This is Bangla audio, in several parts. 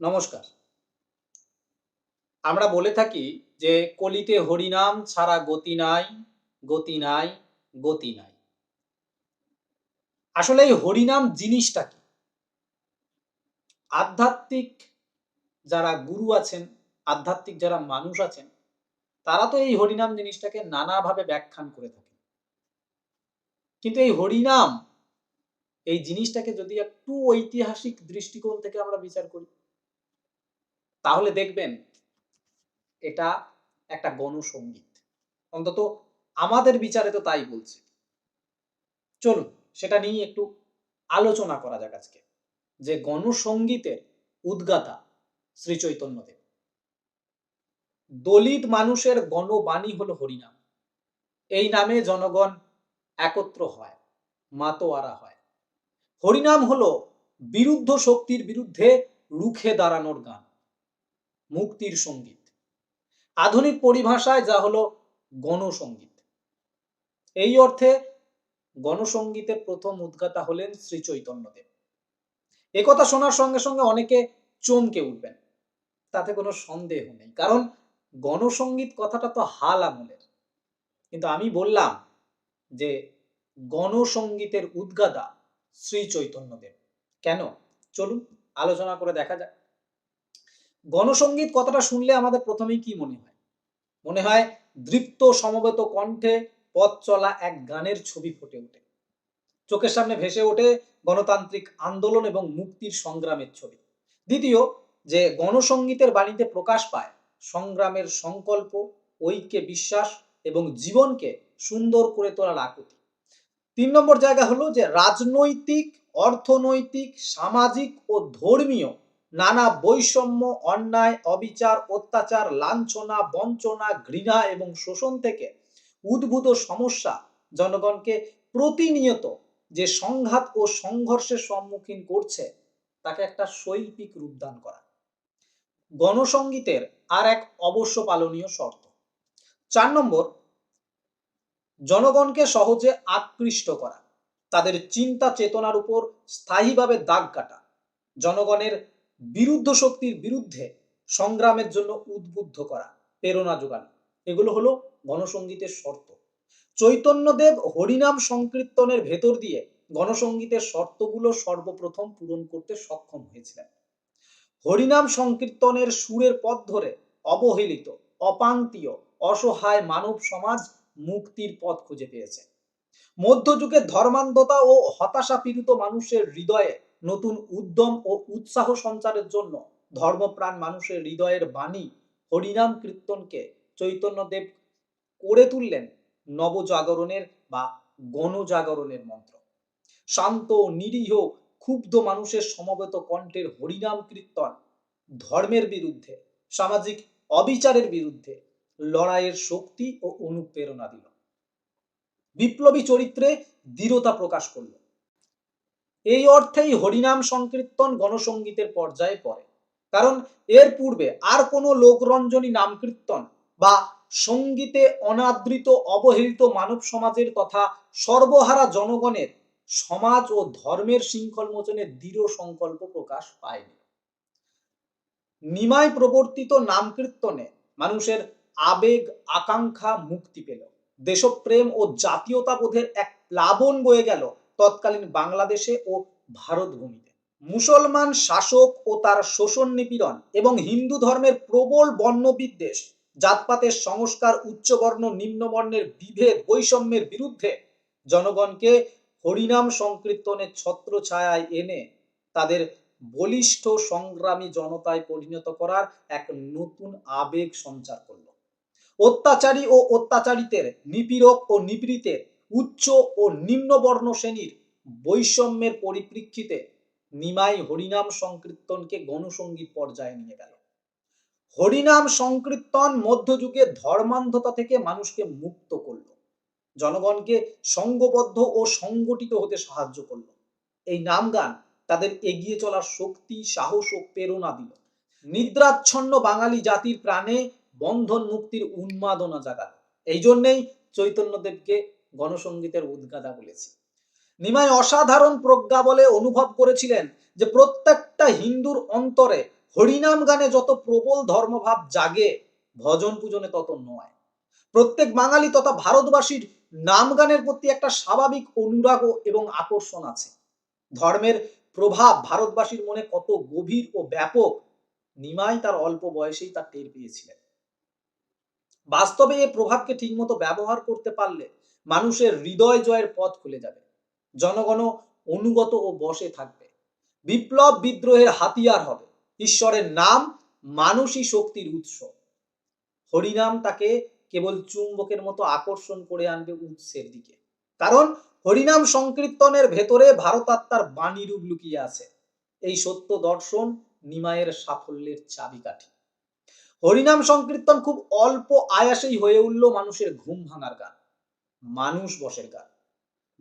নমস্কার। আমরা বলে থাকি যে কলিতে হরিনাম ছাড়া গতি নাই গতি নাই গতি নাই। আসলে এই হরিনাম জিনিসটা কি? আধ্যাত্মিক যারা গুরু আছেন, আধ্যাত্মিক যারা মানুষ আছেন, তারা তো এই হরিনাম জিনিসটাকে নানাভাবে ব্যাখ্যান করে থাকে কিন্তু এই হরিনাম, এই জিনিসটাকে যদি একটু ঐতিহাসিক দৃষ্টিকোণ থেকে আমরা বিচার করি তাহলে দেখবেন এটা একটা গণসঙ্গীত অন্তত আমাদের বিচারে তো তাই বলছে। চলুন, সেটা নিয়ে একটু আলোচনা করা যাক আজকে। যে গণসঙ্গীতের উদ্গাতা শ্রী চৈতন্যদেব দলিত মানুষের গণবাণী হলো হরিনাম। এই নামে জনগণ একত্র হয়, মাতোয়ারা হয়। হরিনাম হলো বিরুদ্ধ শক্তির বিরুদ্ধে রুখে দাঁড়ানোর গান। মুক্তির সংগীত। আধুনিক পরিভাষায় যা হলো গণসঙ্গীত। এই অর্থে গণসঙ্গীতের প্রথম উদ্গাতা হলেন শ্রী চৈতন্যদেব। একথা শোনার সঙ্গে সঙ্গে অনেকে চমকে উঠবেন। তাতে কোনো সন্দেহ নেই। কারণ গণসঙ্গীত কথাটা তো হাল আমলের। কিন্তু আমি বললাম যে গণসঙ্গীতের উদ্গাতা শ্রী চৈতন্যদেব। কেন? চলুন, আলোচনা করে দেখা যাক। গণসঙ্গীত কথাটা শুনলে আমাদের প্রথমেই কি মনে হয়? মনে হয় দৃপ্ত সমবেত কণ্ঠে পথ চলা এক গানের ছবি ফুটে ওঠে। চোখের সামনে ভেসে ওঠে গণতান্ত্রিক আন্দোলন এবং মুক্তির সংগ্রামের ছবি। দ্বিতীয়, যে গণসঙ্গীতের বাণীতে প্রকাশ পায় সংগ্রামের সংকল্প, ঐক্যে বিশ্বাস এবং জীবনকে সুন্দর করে তোলার আকুতি। তিন নম্বর জায়গা হলো যে রাজনৈতিক, অর্থনৈতিক, সামাজিক ও ধর্মীয় নানা বৈষম্য, অন্যায়, অবিচার, অত্যাচার, লাঞ্ছনা, বঞ্চনা, ঘৃণা এবং শোষণ থেকে উদ্ভূত সমস্যা জনগণকে প্রতিনিয়ত যে সংঘাত ও সংঘর্ষের সম্মুখীন করছে, তাকে একটা শৈল্পিক রূপদান করা। গণসঙ্গীতের আর এক অবশ্য পালনীয় শর্ত। চার নম্বর, জনগণকে সহজে আকৃষ্ট করা। তাদের চিন্তা চেতনার উপর স্থায়ীভাবে দাগ কাটা। জনগণের বিরুদ্ধ শক্তির বিরুদ্ধে সংগ্রামের জন্য উদ্বুদ্ধ করা, প্রেরণা যোগানো। এগুলো হলো গণসঙ্গীতের শর্ত। চৈতন্যদেব হরিনাম সংকীর্তনের ভেতর দিয়ে গণসঙ্গীতের শর্তগুলো সর্বপ্রথম পূরণ করতে সক্ষম হয়েছিলেন। হরিনাম সংকীর্তনের সুরের পথ ধরে অবহেলিত, অপান্তীয়, অসহায় মানব সমাজ মুক্তির পথ খুঁজে পেয়েছে। মধ্যযুগের ধর্মান্ধতা ও হতাশা পীড়িত মানুষের হৃদয়ে নতুন উদ্যম ও উৎসাহ সঞ্চারের জন্য ধর্মপ্রাণ মানুষের হৃদয়ের বাণী হরিনাম কীর্তনকে চৈতন্যদেব করে তুললেন নবজাগরণের বা গণজাগরণের মন্ত্র। শান্ত নিরীহ ক্ষুব্ধ মানুষের সমবেত কণ্ঠের হরিনাম কীর্তন ধর্মের বিরুদ্ধে, সামাজিক অবিচারের বিরুদ্ধে লড়াইয়ের শক্তি ও অনুপ্রেরণা দিল। বিপ্লবী চরিত্রে দৃঢ়তা প্রকাশ করল। এই অর্থেই হরিনাম সংকীর্তন গণসঙ্গীতের পর্যায়ে পড়ে। কারণ এর পূর্বে আর কোনো লোকরঞ্জনী নাম কীর্তন বা সঙ্গীতে অনাদৃত অবহেলিত মানব সমাজের তথা সর্বহারা জনগণের সমাজ ও ধর্মের শৃঙ্খল মোচনের দৃঢ় সংকল্প প্রকাশ পায়নি। নিমায় প্রবর্তিত নাম কীর্তনে মানুষের আবেগ, আকাঙ্ক্ষা মুক্তি পেল। দেশপ্রেম ও জাতীয়তাবোধের এক প্লাবন বয়ে গেল তৎকালীন বাংলাদেশে ও ভারত ভূমিতে মুসলমান শাসক ও তার শোষণ নিপীড়ন এবং হিন্দু ধর্মের প্রবল বর্ণবিদ্বেষ, জাতপাতের সংস্কার, উচ্চবর্ণ নিম্নবর্ণের বিভেদ, বৈষম্যের বিরুদ্ধে জনগণকে হরিনাম সংকীর্তনের ছত্র ছায়ায় এনে তাদের বলিষ্ঠ সংগ্রামী জনতায় পরিণত করার এক নতুন আবেগ সঞ্চার করল। অত্যাচারী ও অত্যাচারিতের নিপীড়ক ও নিপীড়িতের উচ্চ ও নিম্নবর্ণ শ্রেণির বৈষম্যের পরিপ্রেক্ষিতে নিমাই হরিনাম সংকীর্তনকে গণসঙ্গীত পর্যায়ে নিয়ে গেল। হরিনাম সংকীর্তন মধ্যযুগে ধর্মান্ধতা থেকে মানুষকে মুক্ত করল। জনগণকে সঙ্গবদ্ধ ও সংগঠিত হতে সাহায্য করল। এই নাম গান তাদের এগিয়ে চলার শক্তি, সাহস ও প্রেরণা দিল। নিদ্রাচ্ছন্ন বাঙালি জাতির প্রাণে বন্ধন মুক্তির উন্মাদনা জাগাল। এই জন্যেই চৈতন্যদেবকে গণসঙ্গীতের উদ্গাদা বলেছি। নিমাই অসাধারণ প্রজ্ঞা বলে অনুভব করেছিলেন যে প্রত্যেকটা হিন্দুর অন্তরে হরিনাম গানে যত প্রবল ধর্মভাব জাগে, ভজন পূজনে তত নয়। প্রত্যেক বাঙালি তথা ভারতবাসীর নাম গানের প্রতি একটা স্বাভাবিক অনুরাগ এবং আকর্ষণ আছে। ধর্মের প্রভাব ভারতবাসীর মনে কত গভীর ও ব্যাপক, নিমাই তার অল্প বয়সেই তা টের পেয়েছিলেন। বাস্তবে এ প্রভাবকে ঠিকমতো ব্যবহার করতে পারলে মানুষের হৃদয় জয়ের পথ খুলে যাবে। জনগণ অনুগত ও বসে থাকবে। বিপ্লব বিদ্রোহের হাতিয়ার হবে। ঈশ্বরের নাম মানুষই শক্তির উৎস। হরিনাম তাকে কেবল চুম্বকের মতো আকর্ষণ করে আনবে উৎসের দিকে। কারণ হরিনাম সংকীর্তনের ভেতরে ভারতাত্মার বাণী রূপ লুকিয়ে আছে। এই সত্য দর্শন নিমায়ের সাফল্যের চাবিকাঠি। হরিনাম সংকীর্তন খুব অল্প আয়াসেই হয়ে উঠল মানুষের ঘুম ভাঙার গান। মানুষ বসের গান।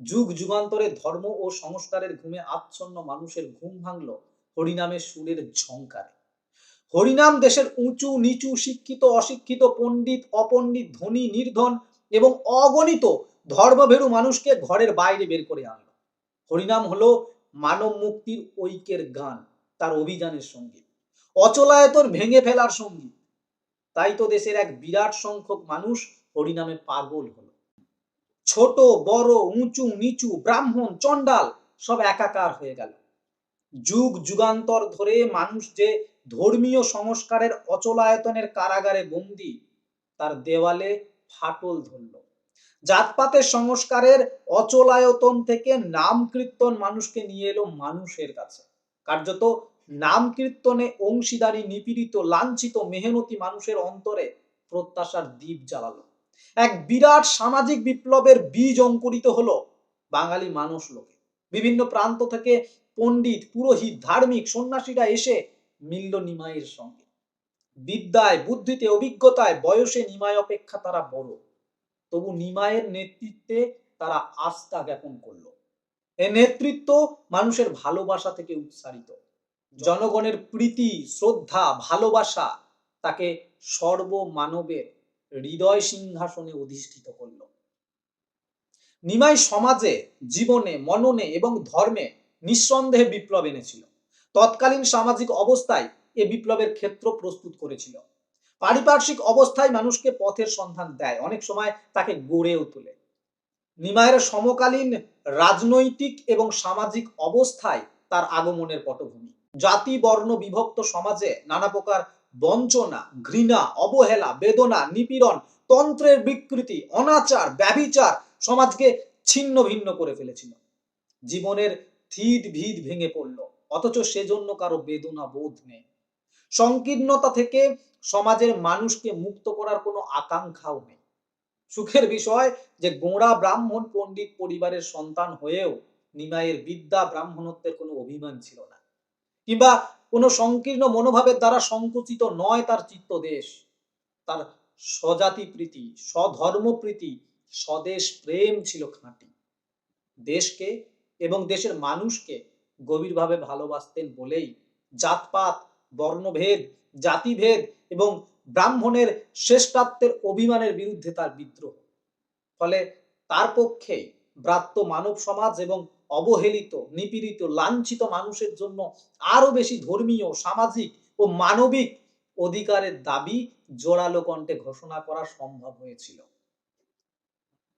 যুগ যুগান্তরে ধর্ম ও সংস্কারের ঘুমে আচ্ছন্ন মানুষের ঘুম ভাঙল হরিনামের সুরের ঝংকারে। হরিনাম দেশের উঁচু, নিচু, শিক্ষিত, অশিক্ষিত, পণ্ডিত, অপণ্ডিত, ধনী, নির্ধন এবং অগণিত ধর্মভেরু মানুষকে ঘরের বাইরে বের করে আনলো। হরিনাম হলো মানব মুক্তির ঐক্যের গান, তার অভিযানের সংগীত। অচলায়তন ভেঙে ফেলার সংগীত। তাই তো দেশের এক বিরাট সংখ্যক মানুষ হরিনামে পাগল হলো। ছোট, বড়, উঁচু, নিচু, ব্রাহ্মণ, চণ্ডাল সব একাকার হয়ে গেল। যুগ, যুগান্তর ধরে মানুষ যে ধর্মীয় সংস্কারের অচলায়তনের কারাগারে বন্দি, তার দেওয়ালে ফাটল ধরল। জাতপাতের সংস্কারের অচলায়তন থেকে নাম কীর্তন মানুষকে নিয়ে এলো মানুষের কাছে। কার্যত নাম কীর্তনে অংশীদারি নিপীড়িত, লাঞ্ছিত, মেহনতি মানুষের অন্তরে প্রত্যাশার দ্বীপ জ্বালালো। এক বিরাট সামাজিক বিপ্লবের বীজ অঙ্কুরিত হলো বাঙালি মানুষ লোকে। বিভিন্ন প্রান্ত থেকে পণ্ডিত, পুরোহিত, ধার্মিক, সন্ন্যাসীরা এসে মিলল নিমাইয়ের সঙ্গে। বিদ্যায়, বুদ্ধিতে, অভিজ্ঞতায়, বয়সে নিমাই অপেক্ষা তারা বড়। তবু নিমায়ের নেতৃত্বে তারা আস্থা জ্ঞাপন করল। এ নেতৃত্ব মানুষের ভালোবাসা থেকে উৎসারিত। জনগণের প্রীতি, শ্রদ্ধা, ভালোবাসা তাকে সর্বমানবের হৃদয় সিংহাসনে অধিষ্ঠিত করল। নিমাই সমাজে, জীবনে, মননে এবং ধর্মে নিঃসন্দেহে বিপ্লব এনেছিল। তৎকালীন সামাজিক অবস্থায় এ বিপ্লবের ক্ষেত্র প্রস্তুত করেছিল। পারিপার্শ্বিক অবস্থায় মানুষকে পথের সন্ধান দেয়, অনেক সময় তাকে গড়েও তোলে। নিমায়ের সমকালীন রাজনৈতিক এবং সামাজিক অবস্থায় তার আগমনের পটভূমি। জাতি, বর্ণ, বিভক্ত সমাজে নানা প্রকার বঞ্চনা, ঘৃণা, অবহেলা, বেদনা, নিপীড়ন, তন্ত্রের বিকৃতি, অনাচার, ব্যভিচার সমাজকে ছিন্ন ভিন্ন করে ফেলেছিল। জীবনের থিদ ভিদ ভেঙে পড়ল, অথচ সেজন্য কারও বেদনা বোধ নেই। সংকীর্ণতা থেকে সমাজের মানুষকে মুক্ত করার কোনো আকাঙ্ক্ষাও নেই। সুখের বিষয় যে গোঁড়া ব্রাহ্মণ পণ্ডিত পরিবারের সন্তান হয়েও নিমাইয়ের বিদ্যা ব্রাহ্মণত্বের কোনো অভিমান ছিল না। কিংবা কোনো সংকীর্ণ মনোভাবের দ্বারা সংকুচিত নয় তার চিত্তদেশ। তার স্বজাতি প্রীতি, স্বধর্ম প্রীতি, স্বদেশ প্রেম ছিল খাঁটি। দেশকে এবং দেশের মানুষকে গভীরভাবে ভালোবাসতেন বলেই জাতপাত, বর্ণভেদ, জাতিভেদ এবং ব্রাহ্মণের শ্রেষ্ঠত্বের অভিমানের বিরুদ্ধে তার বিদ্রোহ। ফলে তার পক্ষে ব্রাত্য মানব সমাজ এবং অবহেলিত, নিপীড়িত, লাঞ্ছিত মানুষের জন্য আরও বেশি ধর্মীয়, সামাজিক ও মানবিক অধিকারের দাবি জোরালো কণ্ঠে ঘোষণা করা সম্ভব হয়েছিল।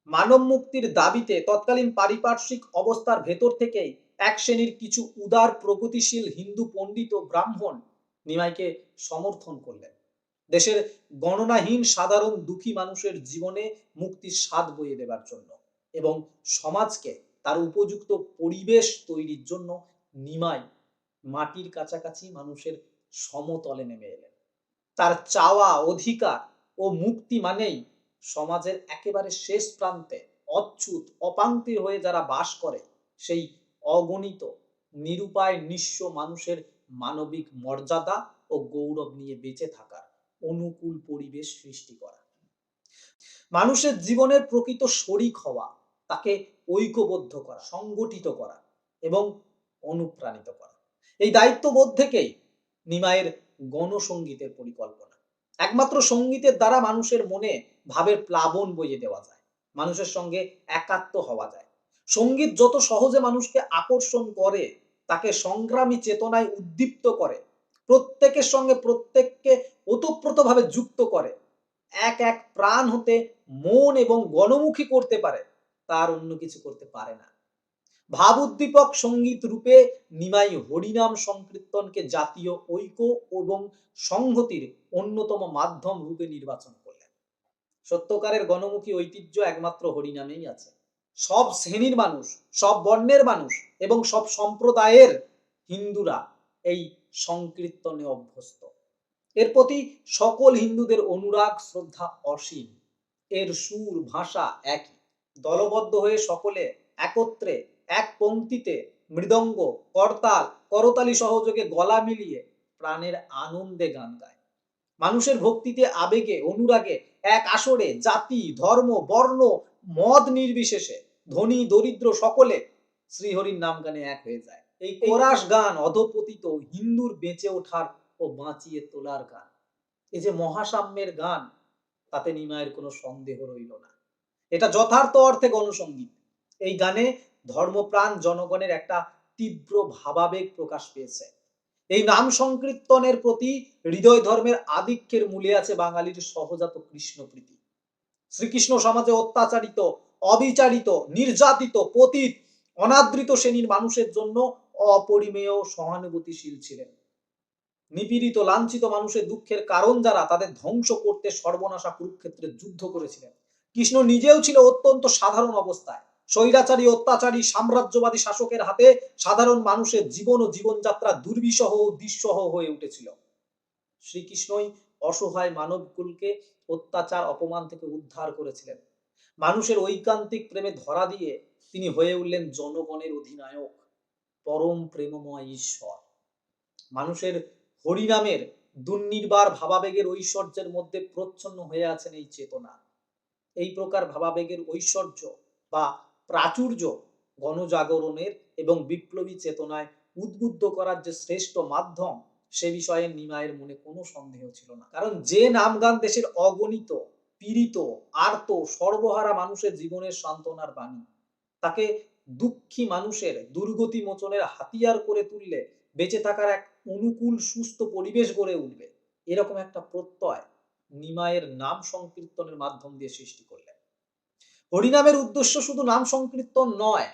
মানব মুক্তির দাবিতে তৎকালীন পারিপার্শ্বিক অবস্থার ভেতর থেকেই এক শ্রেণির কিছু উদার, প্রগতিশীল হিন্দু পণ্ডিত ও ব্রাহ্মণ নিমাইকে সমর্থন করলেন। দেশের গণনাহীন, সাধারণ দুঃখী মানুষের জীবনে মুক্তির স্বাদ বইয়ে দেবার জন্য এবং সমাজকে তার উপযুক্ত পরিবেশ তৈরির জন্য নিমাই মাটির কাছাকাছি মানুষের সমতলে নেমে এলেন। তার চাওয়া, অধিকার ও মুক্তি মানেই সমাজের একেবারে শেষ প্রান্তে অচ্যুত অপাঙ্ক্তি হয়ে যারা বাস করে, সেই অগণিত, নিরুপায়, নিঃস্ব মানুষের মানবিক মর্যাদা ও গৌরব নিয়ে বেঁচে থাকার অনুকূল পরিবেশ সৃষ্টি করা। মানুষের জীবনের প্রকৃত শরিক হওয়া, তাকে ঐক্যবদ্ধ করা, সংগঠিত করা এবং অনুপ্রাণিত করা। এই দায়িত্ববোধ থেকেই নিমায়ের গণসঙ্গীতের পরিকল্পনা। একমাত্র সঙ্গীতের দ্বারা মানুষের মনে ভাবের প্লাবন বইয়ে দেওয়া যায়, মানুষের সঙ্গে একাত্ম হওয়া যায়। সংগীত যত সহজে মানুষকে আকর্ষণ করে, তাকে সংগ্রামী চেতনায় উদ্দীপ্ত করে, প্রত্যেকের সঙ্গে প্রত্যেককে ওতপ্রোতভাবে যুক্ত করে, এক এক প্রাণ হতে মন এবং গণমুখী করতে পারে তার অন্য কিছু করতে পারে না। ভাব উদ্দীপক সংগীত রূপে নিমাই হরিনাম সংকীর্তনকে জাতীয় ঐক্য এবং সংহতির অন্যতম মাধ্যম রূপে নির্বাচন করলেন। সত্যকারের গণমুখী ঐতিহ্য একমাত্র হরিনামেই আছে। সব শ্রেণির মানুষ, সব বর্ণের মানুষ এবং সব সম্প্রদায়ের হিন্দুরা এই সংকীর্তনে অভ্যস্ত। এর প্রতি সকল হিন্দুদের অনুরাগ, শ্রদ্ধা অসীম। এর সুর, ভাষা একই। দলবদ্ধ হয়ে সকলে একত্রে এক পংক্তিতে মৃদঙ্গ করতাল করতালি সহযোগে গলা মিলিয়ে প্রাণের আনন্দে গান গায়। মানুষের ভক্তিতে আবেগে অনুরাগে এক আসরে জাতি ধর্ম বর্ণ মদ নির্বিশেষে ধনী দরিদ্র সকলে শ্রীহরির নাম গানে এক হয়ে যায়। এই কোরাস গান অধপতিত হিন্দুর বেঁচে ওঠার ও বাঁচিয়ে তোলার গান। এই যে মহাসাম্যের গান তাতে নিমায়ের কোনো সন্দেহ রইল না। এটা যথার্থ অর্থে গণসঙ্গীত এই গানে ধর্মপ্রাণ জনগণের একটা তীব্র ভাবাবেগ প্রকাশ পেয়েছে। এই নাম সংকীর্তনের প্রতি হৃদয় ধর্মের আধিক্যের মূলে আছে বাঙালির সহজাত কৃষ্ণপ্রীতি শ্রীকৃষ্ণ সমাজে অত্যাচারিত, অবিচারিত, নির্যাতিত, পতিত, অনাদৃত শ্রেণির মানুষের জন্য অপরিমেয় সহানুভূতিশীল ছিলেন। নিপীড়িত, লাঞ্ছিত মানুষের দুঃখের কারণ যারা তাদের ধ্বংস করতে সর্বনাশা কুরুক্ষেত্রে যুদ্ধ করেছিলেন। কৃষ্ণ নিজেও ছিল অত্যন্ত সাধারণ অবস্থায়। স্বৈরাচারী, অত্যাচারী, সাম্রাজ্যবাদী শাসকের হাতে সাধারণ মানুষের জীবন ও জীবনযাত্রা দুর্বিষহ দুঃসহ হয়ে উঠেছিল। শ্রীকৃষ্ণই অসহায় মানবকুলকে অত্যাচার, অপমান থেকে উদ্ধার করেছিলেন। মানুষের ঐকান্তিক প্রেমে ধরা দিয়ে তিনি হয়ে উঠলেন জনগণের অধিনায়ক, পরম প্রেমময় ঈশ্বর। মানুষের হরিনামের দুর্নির্বার ভাবাবেগের ঐশ্বর্যের মধ্যে প্রচ্ছন্ন হয়ে আছেন এই চেতনা। এই প্রকার ভাবাবেগের ঐশ্বর্য বা প্রাচুর্য গণজাগরণের এবং বিপ্লবী চেতনায় উদ্বুদ্ধ করার যে শ্রেষ্ঠ মাধ্যম, সে বিষয়ে নিমায়ের মনে কোনো সন্দেহ ছিল না। কারণ যে নামগান দেশের অগণিত, পীড়িত, আর্ত, সর্বহারা মানুষের জীবনের সান্ত্বনার বাণী, তাকে দুঃখী মানুষের দুর্গতি মোচনের হাতিয়ার করে তুললে বেঁচে থাকার এক অনুকূল সুস্থ পরিবেশ গড়ে উঠবে, এরকম একটা প্রত্যয় নিমায়ের নাম সংকীর্তনের মাধ্যম দিয়ে সৃষ্টি করলেন। হরিনামের উদ্দেশ্য শুধু নাম সংকীর্তন নয়,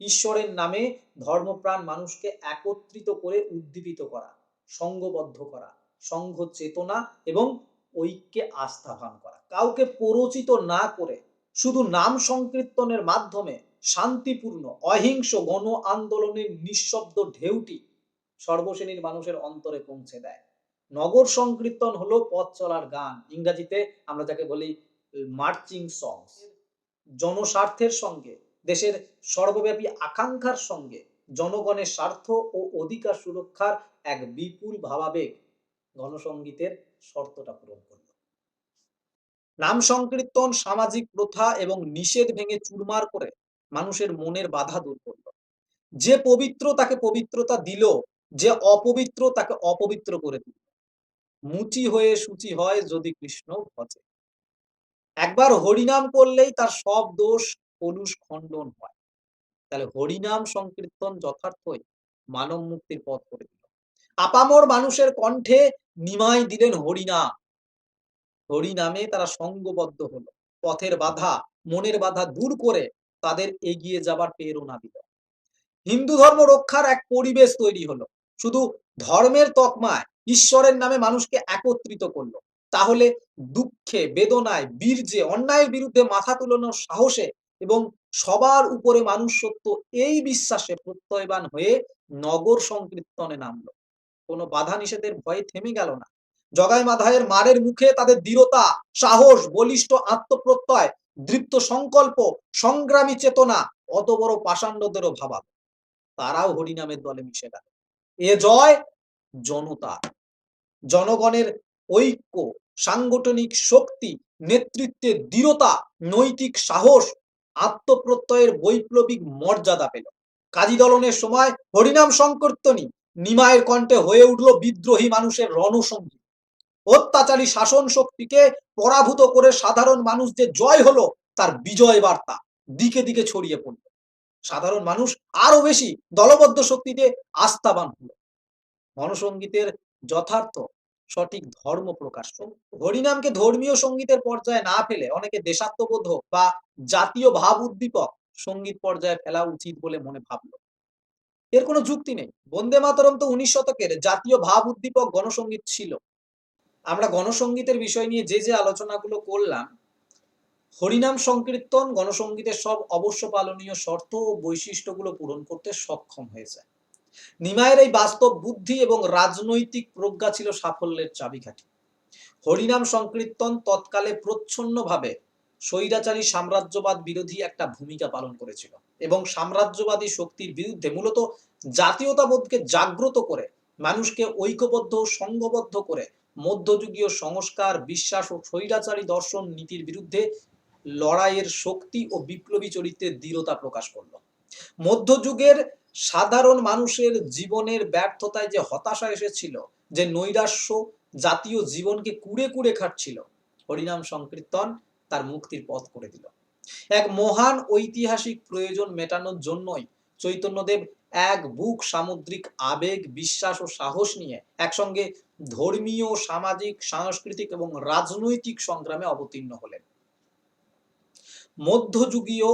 ঈশ্বরের নামে ধর্মপ্রাণ মানুষকে একত্রিত করে উদ্দীপিত করা, সঙ্গবদ্ধ করা, সংঘ চেতনা এবং ঐক্যে আস্থাভান করা। কাউকে প্ররোচিত না করে শুধু নাম সংকীর্তনের মাধ্যমে শান্তিপূর্ণ, অহিংস, গণ আন্দোলনের নিঃশব্দ ঢেউটি সর্বশ্রেণীর মানুষের অন্তরে পৌঁছে দেয়। নগর সংকীর্তন হলো পথ চলার গান। ইংরেজিতে আমরা যাকে বলি মার্চিং সংস জনস্বার্থের সঙ্গে, দেশের সর্বব্যাপী আকাঙ্ক্ষার সঙ্গে, জনগণের স্বার্থ ও অধিকার সুরক্ষার এক বিপুল ভাবাবেগ গণসঙ্গীতের শর্তটা পূরণ করল। নাম সংকীর্তন, সামাজিক প্রথা এবং নিষেধ ভেঙে চুরমার করে মানুষের মনের বাধা দূর করল। যে পবিত্র তাকে পবিত্রতা দিল, যে অপবিত্র তাকে অপবিত্র করে দিল। মুচি হয়ে সূচি হয় যদি কৃষ্ণ ভজে একবার হরিনাম করলেই তার সব দোষ কলুষ খণ্ডন হয়। তাহলে হরিনাম সংকীর্তন যথার্থই মানব মুক্তির পথ করে দিল। আপামর মানুষের কণ্ঠে নিমাই দিলেন হরিনাম হরিনামে তারা সঙ্গবদ্ধ হলো। পথের বাধা, মনের বাধা দূর করে তাদের এগিয়ে যাবার প্রেরণা দিল। হিন্দু ধর্ম রক্ষার এক পরিবেশ তৈরি হলো। শুধু ধর্মের তকমায় ঈশ্বরের নামে মানুষকে একত্রিত করল। তাহলে দুঃখে, বেদনায়, বীর্যে, অন্যায়ের বিরুদ্ধে মাথা তুলানোর সাহসে এবং সবার উপরে মানুষ সত্য এই বিশ্বাসে প্রত্যয়বান হয়ে নগর সংকীর্তনে নামলো। কোনো বাধা নিষেধের ভয়ে থেমে গেল না। জগাই মাধায়ের মারের মুখে তাদের দৃঢ়তা, সাহস, বলিষ্ঠ আত্মপ্রত্যয়, দৃপ্ত সংকল্প, সংগ্রামী চেতনা অত বড় পাষাণ্ডদেরও ভাবা তারাও হরিনামের দলে মিশে গেল। এ জয় জনতার জনগণের ঐক্য, সাংগঠনিক শক্তি নেতৃত্বের দৃঢ়তা, নৈতিক সাহস, আত্মপ্রত্যয়ের বৈপ্লবিক মর্যাদা পেল। কাজী দলনের সময় হরিনাম সংকীর্তনী নিমায়ের কণ্ঠে হয়ে উঠল বিদ্রোহী মানুষের রণসঙ্গী অত্যাচারী শাসন শক্তিকে পরাভূত করে সাধারণ মানুষ যে জয় হলো, তার বিজয় বার্তা দিকে দিকে ছড়িয়ে পড়ল। সাধারণ মানুষ আরও বেশি দলবদ্ধ শক্তিতে আস্থাবান হলো। গণসঙ্গীতের যথার্থ সঠিক ধর্ম প্রকাশ্য হরিনামকে ধর্মীয় সঙ্গীতের পর্যায়ে না ফেলে অনেকে দেশাত্মবোধক বা জাতীয় ভাব উদ্দীপক সংগীত পর্যায়ে ফেলা উচিত বলে মনে ভাবলো। এর কোনো যুক্তি নেই। বন্দে মাতরম তো উনিশ শতকের জাতীয় ভাব উদ্দীপক গণসঙ্গীত ছিল। আমরা গণসঙ্গীতের বিষয় নিয়ে যে যে আলোচনাগুলো করলাম, হরিনাম সংকীর্তন গণসঙ্গীতের সব অবশ্য পালনীয় শর্ত ও বৈশিষ্ট্যগুলো পূরণ করতে সক্ষম হয়েছে। নিমায়ের এই বাস্তব বুদ্ধি এবং রাজনৈতিক প্রজ্ঞা ছিল সাফল্যের চাবিকাঠি। হরিনাম সংকীর্তন তৎকালে প্রচ্ছন্নভাবে স্বৈরাচারী সাম্রাজ্যবাদ বিরোধী একটা ভূমিকা পালন করেছিল এবং সাম্রাজ্যবাদী শক্তির বিরুদ্ধে মূলত জাতীয়তাবোধকে জাগ্রত করে, মানুষকে ঐক্যবদ্ধ সংঘবদ্ধ করে মধ্যযুগীয় সংস্কার, বিশ্বাস ও স্বৈরাচারী দর্শন নীতির বিরুদ্ধে লড়াইয়ের শক্তি ও বিপ্লবী চরিত্রের দৃঢ়তা প্রকাশ করল। মধ্যযুগের সাধারণ মানুষের জীবনের ব্যর্থতায় যে হতাশা এসেছিল, যে নৈরাশ্য জাতীয় জীবনকে কুড়ে কুড়ে খাচ্ছিল হরিনাম সংকীর্তন তার মুক্তির পথ করে দিল। এক মহান ঐতিহাসিক প্রয়োজন মেটানোর জন্যই চৈতন্যদেব এক বুক সামুদ্রিক আবেগ, বিশ্বাস ও সাহস নিয়ে একসঙ্গে ধর্মীয়, সামাজিক, সাংস্কৃতিক এবং রাজনৈতিক সংগ্রামে অবতীর্ণ হলেন। মধ্যযুগীয়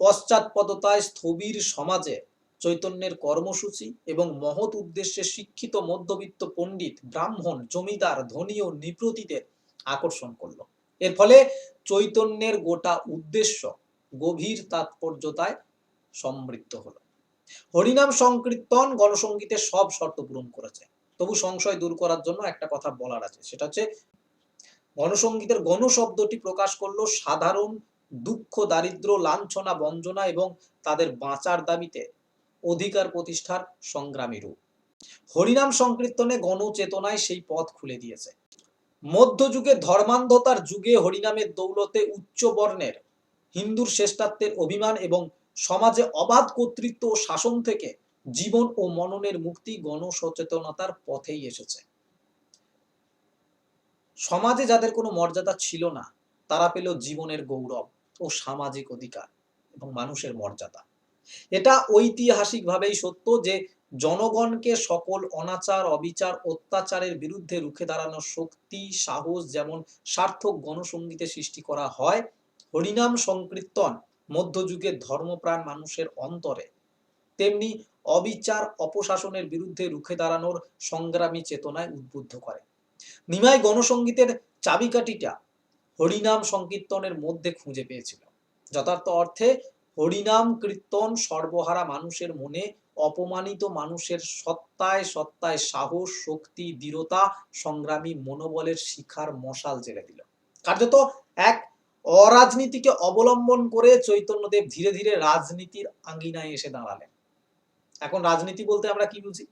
পশ্চাৎপদতায় স্থবির সমাজে চৈতন্যের কর্মসূচি এবং মহৎ উদ্দেশ্যে শিক্ষিত মধ্যবিত্ত পণ্ডিত, ব্রাহ্মণ, জমিদার, ধনী ও নৃপতিদের আকর্ষণ করল। এর ফলে চৈতন্যের গোটা উদ্দেশ্য গভীর তাৎপর্যতায় সমৃদ্ধ হলো। হরিনাম সংকীর্তন গণসঙ্গীতের সব শর্ত পূরণ করেছে। তবু সংশয় দূর করার জন্য একটা কথা বলার আছে। সেটা হচ্ছে গণসঙ্গীতের গণ শব্দটি প্রকাশ করল সাধারণ দুঃখ দারিদ্র লাঞ্ছনা বঞ্চনা এবং তাদের বাঁচার দাবিতে অধিকার প্রতিষ্ঠার সংগ্রামী রূপ। হরিনাম সংকীর্তনে গণচেতনায় সেই পথ খুলে দিয়েছে। মধ্যযুগে ধর্মান্ধতার যুগে হরিনামের দৌলতে উচ্চ বর্ণের হিন্দুর শ্রেষ্ঠত্বের অভিমান এবং সমাজে অবাধ কর্তৃত্ব ও শাসন থেকে জীবন ও মননের মুক্তি গণসচেতনতার পথেই এসেছে। সমাজে যাদের কোনো মর্যাদা ছিল না, তারা পেল জীবনের গৌরব। ও সামাজিক অধিকার এবং মানুষের মর্যাদা। এটা ঐতিহাসিকভাবেই সত্য যে জনগণকে সকল অনাচার, অবিচার, অত্যাচারের বিরুদ্ধে রুখে দাঁড়ানোর শক্তি, সাহস যেমন সার্থক গণসঙ্গীতে সৃষ্টি করা হয়, হরিনাম সংকীর্তন মধ্যযুগের ধর্মপ্রাণ মানুষের অন্তরে, তেমনি অবিচার, অপশাসনের বিরুদ্ধে রুখে দাঁড়ানোর সংগ্রামী চেতনায় উদ্বুদ্ধ করে। নিমাই গণসঙ্গীতের চাবিকাঠিটা হরিনাম সংকীর্তনের মধ্যে খুঁজে পেয়েছিল যথার্থ অর্থে হরিনাম কীর্তন সর্বহারা মানুষের মনে, অপমানিত মানুষের সত্তায় সত্তায় সাহস, শক্তি, দৃঢ়তা, সংগ্রামী মনোবলের শিখার মশাল জেলে দিল কার্যত এক অরাজনীতিকে অবলম্বন করে চৈতন্যদেব ধীরে ধীরে রাজনীতির আঙ্গিনায় এসে দাঁড়ালেন। এখন রাজনীতি বলতে আমরা কি বুঝি?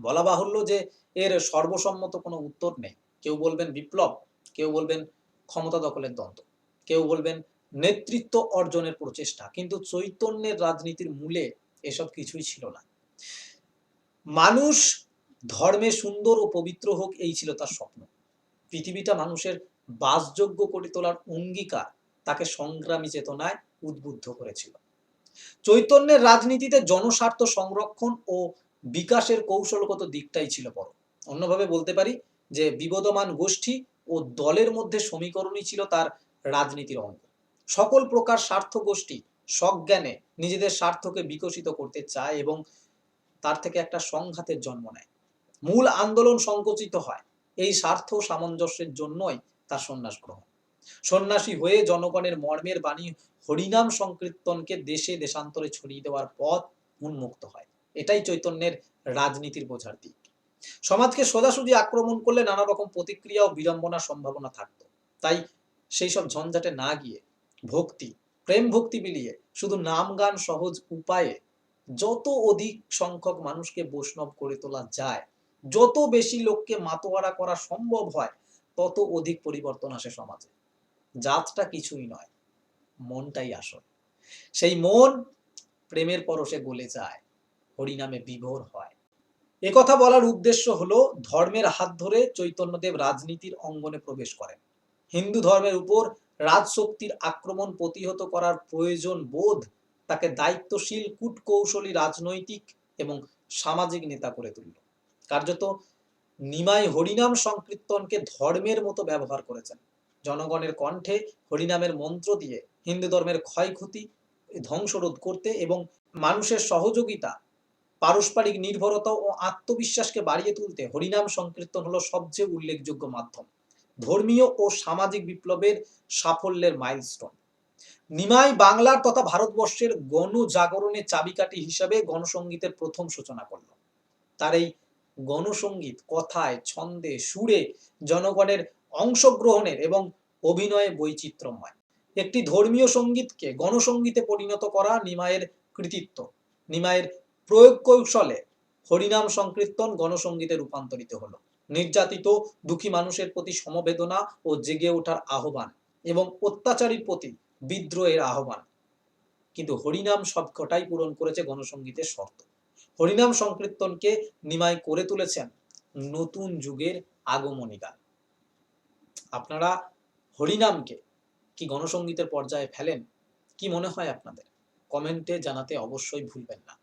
বলা বাহুল্য যে এর সর্বসম্মত কোনো উত্তর নেই। কেউ বলবেন বিপ্লব কেউ বলবেন ক্ষমতা দখলের দ্বন্দ্ব, কেউ বলবেন নেতৃত্ব অর্জনের প্রচেষ্টা, কিন্তু চৈতন্যের রাজনীতির মূলে এসব কিছুই ছিল না। মানুষ ধর্মে সুন্দর ও পবিত্র হোক, এই ছিল তার স্বপ্ন। পৃথিবীটা মানুষের বাসযোগ্য করে তোলার অঙ্গীকার তাকে সংগ্রামী চেতনায় উদ্বুদ্ধ করেছিল। চৈতন্যের রাজনীতিতে জনস্বার্থ সংরক্ষণ ও বিকাশের কৌশলগত দিকটাই ছিল বড়। অন্যভাবে বলতে পারি যে বিবদমান গোষ্ঠী ও দলের মধ্যে সমীকরণই ছিল তার রাজনীতির অঙ্গ। সকল প্রকার স্বার্থ গোষ্ঠী সজ্ঞানে নিজেদের স্বার্থকে বিকশিত করতে চায় এবং তার থেকে একটা সংঘাতের জন্ম নেয়। মূল আন্দোলন সংকুচিত হয়। এই স্বার্থ সামঞ্জস্যের জন্যই তার সন্ন্যাস গ্রহণ। সন্ন্যাসী হয়ে জনগণের মর্মের বাণী হরিনাম সংকীর্তনকে দেশে দেশান্তরে ছড়িয়ে দেওয়ার পথ উন্মুক্ত হয়। এটাই চৈতন্যের রাজনীতির বোঝার দিক। সমাজকে সোজাসুজি আক্রমণ করলে নানা রকম প্রতিক্রিয়া ও বিড়ম্বনার সম্ভাবনা থাকতো। তাই সেই সব ঝঞ্ঝাটে না গিয়ে ভক্তি, প্রেম ভক্তি বিলিয়ে শুধু নাম গান সহজ উপায়ে যত অধিক সংখ্যক মানুষকে বৈষ্ণব করে তোলা যায়, যত বেশি লোককে মাতোয়ারা করা সম্ভব হয়, তত অধিক পরিবর্তন আসে সমাজে। জাতটা কিছুই নয়, মনটাই আসল। সেই মন প্রেমের পরশে গলে যায়, হরিনামে বিভোর হয়। একথা বলার উদ্দেশ্য হলো ধর্মের হাত ধরে চৈতন্যদেব রাজনীতির অঙ্গনে প্রবেশ করেন। হিন্দু ধর্মের উপর রাজশক্তির আক্রমণ প্রতিহত করার প্রয়োজন বোধ তাকে দায়িত্বশীল, কূটকৌশলী, রাজনৈতিক এবং সামাজিক নেতা করে তুলল। কার্যত নিমাই হরিনাম সংকীর্তনকে ধর্মের মতো ব্যবহার করেছেন। জনগণের কণ্ঠে হরিনামের মন্ত্র দিয়ে হিন্দু ধর্মের ক্ষয়ক্ষতি ধ্বংসরোধ করতে এবং মানুষের সহযোগিতা পারস্পরিক নির্ভরতা ও আত্মবিশ্বাসকে বাড়িয়ে তুলতে হরিনাম সংকীর্তন হলো সবচেয়ে উল্লেখযোগ্য মাধ্যম। ধর্মীয় ও সামাজিক বিপ্লবের সাফল্যের মাইলস্টোন। নিমাই বাংলার তথা ভারতবর্ষের গণজাগরণের চাবিকাঠি হিসাবে গণসঙ্গীতের প্রথম সূচনা করল। তার এই গণসঙ্গীত কথায়, ছন্দে, সুরে জনগণের অংশগ্রহণের এবং অভিনয়ে বৈচিত্র্যময়। একটি ধর্মীয় সঙ্গীতকে গণসঙ্গীতে পরিণত করা নিমাইয়ের কৃতিত্ব। নিমাইয়ের প্রয়োগ কৌশলে হরিনাম সংকীর্তন গণসঙ্গীতে রূপান্তরিত হলো। নির্যাতিত, দুঃখী মানুষের প্রতি সমবেদনা ও জেগে ওঠার আহ্বান এবং অত্যাচারীর প্রতি বিদ্রোহের আহ্বান। কিন্তু হরিনাম সবকটাই পূরণ করেছে গণসঙ্গীতের শর্ত। হরিনাম সংকীর্তনকে নিমাই করে তুলেছেন নতুন যুগের আগমনী গান আপনারা হরিনামকে কি গণসঙ্গীতের পর্যায়ে ফেলেন? কি মনে হয় আপনাদের? কমেন্টে জানাতে অবশ্যই ভুলবেন না।